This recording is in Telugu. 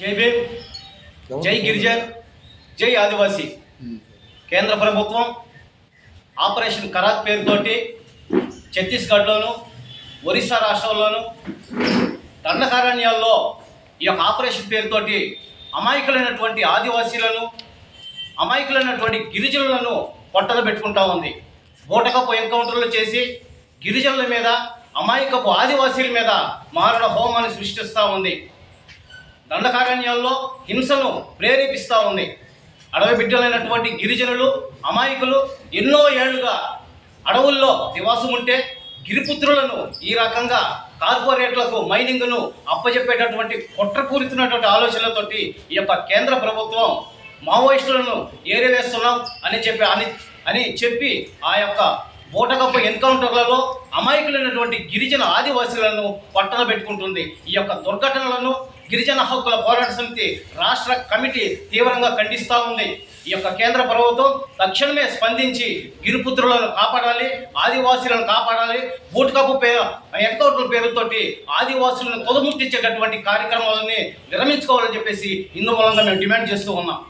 జై భీమ్ జై గిరిజన్ జై ఆదివాసీ. కేంద్ర ప్రభుత్వం ఆపరేషన్ కరాత్ పేరుతోటి ఛత్తీస్గఢ్లోను ఒరిస్సా రాష్ట్రంలోను దండకారణ్యాల్లో ఈ యొక్క ఆపరేషన్ పేరుతోటి అమాయకులైనటువంటి ఆదివాసీలను అమాయకులైనటువంటి గిరిజనులను పొట్టలు పెట్టుకుంటా ఉంది. బూటకపు ఎన్కౌంటర్లు చేసి గిరిజనుల మీద అమాయకపు ఆదివాసీల మీద మారణ హోమాన్ని సృష్టిస్తూ ఉంది. దండకారణ్యాల్లో హింసను ప్రేరేపిస్తూ ఉంది. అడవి బిడ్డలైనటువంటి గిరిజనులు అమాయకులు ఎన్నో ఏళ్ళుగా అడవుల్లో నివాసం ఉంటే గిరిపుత్రులను ఈ రకంగా కార్పొరేట్లకు మైనింగ్ను అప్పచెప్పేటటువంటి కుట్రపూరితున్నటువంటి ఆలోచనలతోటి ఈ యొక్క కేంద్ర ప్రభుత్వం మావోయిస్టులను ఏరివేస్తున్నాం అని చెప్పి అని అని చెప్పి ఆ యొక్క బూటకప్పు ఎన్కౌంటర్లలో అమాయకులైనటువంటి గిరిజన ఆదివాసులను పట్టణ పెట్టుకుంటుంది. ఈ యొక్క దుర్ఘటనలను గిరిజన హక్కుల పోరాట సమితి రాష్ట్ర కమిటీ తీవ్రంగా ఖండిస్తూ ఉంది. ఈ యొక్క కేంద్ర ప్రభుత్వం తక్షణమే స్పందించి గిరిపుత్రులను కాపాడాలి ఆదివాసులను కాపాడాలి బూటకప్పు పేరు ఎన్కౌంటర్ పేరుతోటి ఆదివాసులను తొలముట్టించేటటువంటి కార్యక్రమాలని విరమించుకోవాలని చెప్పేసి ఇందు మూలంగా మేము డిమాండ్ చేస్తూ ఉన్నాం.